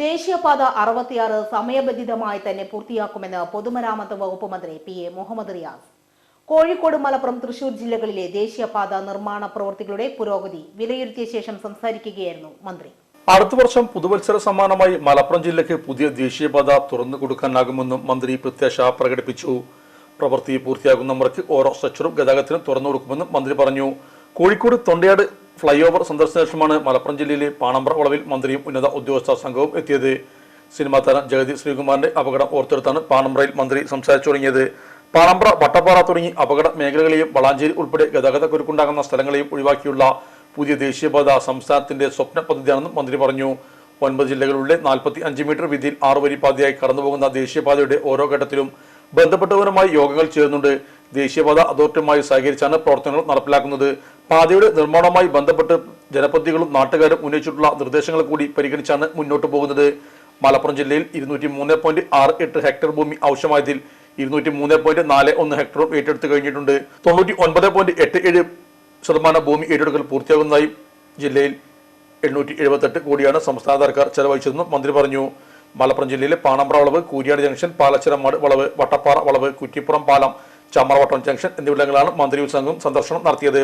ദേശീയപാത അറുപത്തിയാറ് സമയബന്ധിതമായി തന്നെ പൂർത്തിയാക്കുമെന്ന് പൊതുമരാമത്ത് വകുപ്പ് മന്ത്രി പി എ മുഹമ്മദ് റിയാസ്. കോഴിക്കോട് മലപ്പുറം തൃശൂർ ജില്ലകളിലെ ദേശീയപാത നിർമ്മാണ പ്രവൃത്തികളുടെ പുരോഗതി വിലയിരുത്തിയ ശേഷം സംസാരിക്കുകയായിരുന്നു മന്ത്രി. അടുത്ത വർഷം പുതുവത്സര സമ്മാനമായി മലപ്പുറം ജില്ലയ്ക്ക് പുതിയ ദേശീയപാത തുറന്നു കൊടുക്കാനാകുമെന്നും മന്ത്രി പ്രത്യാശ പ്രകടിപ്പിച്ചു. പ്രവൃത്തി പൂർത്തിയാകുന്ന മുറയ്ക്ക് ഓരോ സ്ട്രക്ചറും ഗതാഗതത്തിന് തുറന്നു കൊടുക്കുമെന്നും മന്ത്രി പറഞ്ഞു. കോഴിക്കോട് തൊണ്ടയാട് ഫ്ലൈ ഓവർ സന്ദർശന ശേഷമാണ് മലപ്പുറം ജില്ലയിലെ പാണമ്പ്ര വളവിൽ മന്ത്രിയും ഉന്നത ഉദ്യോഗസ്ഥ സംഘവും എത്തിയത്. സിനിമാ താരം ജഗതി ശ്രീകുമാറിന്റെ അപകടം ഓർത്തെടുത്താണ് പാണമ്പ്രയിൽ മന്ത്രി സംസാരിച്ചു തുടങ്ങിയത്. പാണമ്പ്ര വട്ടപ്പാറ തുടങ്ങി അപകട മേഖലകളെയും വളാഞ്ചേരി ഉൾപ്പെടെ ഗതാഗത കുരുക്കുണ്ടാകുന്ന സ്ഥലങ്ങളെയും ഒഴിവാക്കിയുള്ള പുതിയ ദേശീയപാത സംസ്ഥാനത്തിന്റെ സ്വപ്ന പദ്ധതിയാണെന്നും മന്ത്രി പറഞ്ഞു. ഒൻപത് ജില്ലകളിലെ നാൽപ്പത്തി അഞ്ച് മീറ്റർ വീതിയിൽ ആറ് വരി പാതയായി കടന്നുപോകുന്ന ദേശീയപാതയുടെ ഓരോ ഘട്ടത്തിലും ബന്ധപ്പെട്ടവരുമായി യോഗങ്ങൾ ചേരുന്നുണ്ട്. ദേശീയപാത അതോറിറ്റിയുമായി സഹകരിച്ചാണ് പ്രവർത്തനങ്ങൾ നടപ്പിലാക്കുന്നത്. പാതയുടെ നിർമ്മാണവുമായി ബന്ധപ്പെട്ട് ജനപ്രതിനിധികളും നാട്ടുകാരും ഉന്നയിച്ചിട്ടുള്ള നിർദ്ദേശങ്ങൾ കൂടി പരിഗണിച്ചാണ് മുന്നോട്ട് പോകുന്നത്. മലപ്പുറം ജില്ലയിൽ ഇരുന്നൂറ്റി മൂന്ന് പോയിന്റ് ആറ് എട്ട് ഹെക്ടർ ഭൂമി ആവശ്യമായതിൽ ഇരുന്നൂറ്റി മൂന്ന് പോയിന്റ് നാല് ഒന്ന് ഹെക്ടറും ഏറ്റെടുത്ത് കഴിഞ്ഞിട്ടുണ്ട്. തൊണ്ണൂറ്റി ഒൻപത് പോയിന്റ് എട്ട് ഏഴ് ശതമാനം ഭൂമി ഏറ്റെടുക്കൽ പൂർത്തിയാകുന്നതായി ജില്ലയിൽ എണ്ണൂറ്റി എഴുപത്തെട്ട് കോടിയാണ് സംസ്ഥാന സർക്കാർ ചെലവഴിച്ചതെന്നും മന്ത്രി പറഞ്ഞു. മലപ്പുറം ജില്ലയിലെ പാണമ്പ്ര വളവ് കൂരിയാട് ജംഗ്ഷൻ പാലച്ചിറമാട് വളവ് വട്ടപ്പാറ വളവ് കുറ്റിപ്പുറം പാലം ചമ്മറവട്ടം ജംഗ്ഷൻ എന്നിവിടങ്ങളിലാണ് മന്ത്രി സംഘം സന്ദർശനം നടത്തിയത്.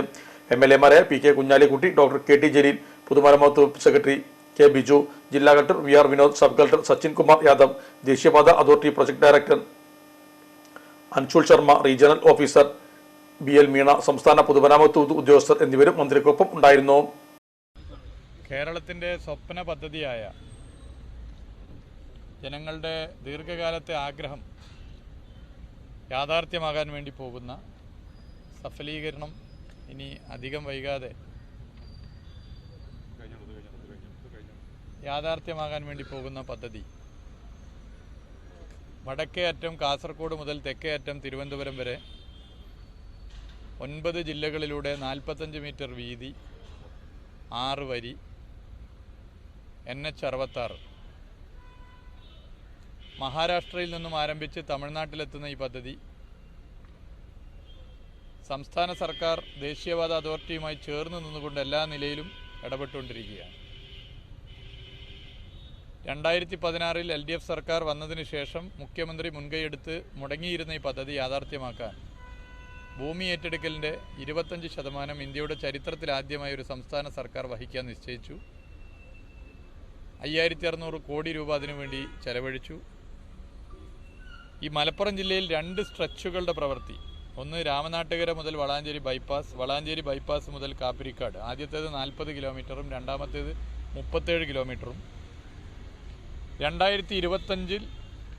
M L എമാരായ P K Kunhalikutty doctor K T Jaleel പൊതുമരാമത്ത് സെക്രട്ടറി കെ ബിജു ജില്ലാ collector V R Vinod sub collector Sachin Kumar Yadav ദേശീയപാത authority project director Anshul Sharma regional officer B L Meena സംസ്ഥാന പൊതുമരാമത്ത് ഉദ്യോഗസ്ഥർ എന്നിവരും മന്ത്രിക്കൊപ്പം ഉണ്ടായിരുന്നു. കേരളത്തിന്റെ സ്വപ്ന പദ്ധതിയായ ജനങ്ങളുടെ ദീർഘകാലത്തെ ആഗ്രഹം യാഥാർത്ഥ്യമാകാൻ വേണ്ടി പോകുന്ന സഫലീകരണം ഇനി അധികം വൈകാതെ യാഥാർത്ഥ്യമാകാൻ വേണ്ടി പോകുന്ന പദ്ധതി. വടക്കേ അറ്റം കാസർഗോഡ് മുതൽ തെക്കേ അറ്റം തിരുവനന്തപുരം വരെ ഒൻപത് ജില്ലകളിലൂടെ നാൽപ്പത്തഞ്ച് മീറ്റർ വീതി ആറ് വരി എൻ എച്ച് അറുപത്താറ്. മഹാരാഷ്ട്രയിൽ നിന്നും ആരംഭിച്ച് തമിഴ്നാട്ടിലെത്തുന്ന ഈ പദ്ധതി സംസ്ഥാന സർക്കാർ ദേശീയപാത അതോറിറ്റിയുമായി ചേർന്ന് നിന്നുകൊണ്ട് എല്ലാ നിലയിലും ഇടപെട്ടുകൊണ്ടിരിക്കുകയാണ്. രണ്ടായിരത്തി പതിനാറിൽ എൽ ഡി എഫ് സർക്കാർ വന്നതിന് ശേഷം മുഖ്യമന്ത്രി മുൻകൈയെടുത്ത് മുടങ്ങിയിരുന്ന ഈ പദ്ധതി യാഥാർത്ഥ്യമാക്കാൻ ഭൂമി ഏറ്റെടുക്കലിന്റെ ഇരുപത്തഞ്ച് ശതമാനം ഇന്ത്യയുടെ ചരിത്രത്തിൽ ആദ്യമായി ഒരു സംസ്ഥാന സർക്കാർ വഹിക്കാൻ നിശ്ചയിച്ചു. അയ്യായിരത്തി അറുന്നൂറ് കോടി രൂപ അതിനുവേണ്ടി ചെലവഴിച്ചു. ഈ മലപ്പുറം ജില്ലയിൽ രണ്ട് സ്ട്രെച്ചുകളുടെ പ്രവൃത്തി. ഒന്ന് രാമനാട്ടുകര മുതൽ വളാഞ്ചേരി ബൈപ്പാസ് വളാഞ്ചേരി ബൈപ്പാസ് മുതൽ കാപ്പിരിക്കാട്. ആദ്യത്തേത് നാൽപ്പത് കിലോമീറ്ററും രണ്ടാമത്തേത് മുപ്പത്തേഴ് കിലോമീറ്ററും. രണ്ടായിരത്തി ഇരുപത്തഞ്ചിൽ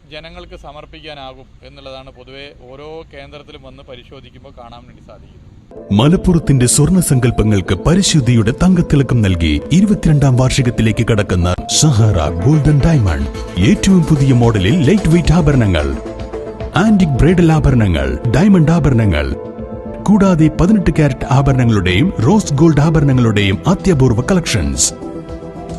ജനങ്ങൾക്ക് സമർപ്പിക്കാനാകും എന്നുള്ളതാണ് പൊതുവേ ഓരോ കേന്ദ്രത്തിലും വന്ന് പരിശോധിക്കുമ്പോൾ കാണാൻ വേണ്ടി സാധിക്കുന്നത്. മലപ്പുറത്തിന്റെ സ്വർണ സങ്കല്പങ്ങൾക്ക് പരിശുദ്ധിയുടെ തങ്കത്തിളക്കം നൽകി ഇരുപത്തിരണ്ടാം വാർഷികത്തിലേക്ക് കടക്കുന്ന സഹാറ ഗോൾഡൻ ഡയമണ്ട്. ഏറ്റവും പുതിയ മോഡലിൽ ലൈറ്റ് വെയിറ്റ് ആഭരണങ്ങൾ ആന്റിക് ബ്രൈഡൽ ആഭരണങ്ങൾ ഡയമണ്ട് ആഭരണങ്ങൾ. കൂടാതെ പതിനെട്ട് കാരറ്റ് ആഭരണങ്ങളുടെയും റോസ് ഗോൾഡ് ആഭരണങ്ങളുടെയും അത്യപൂർവ കളക്ഷൻസ്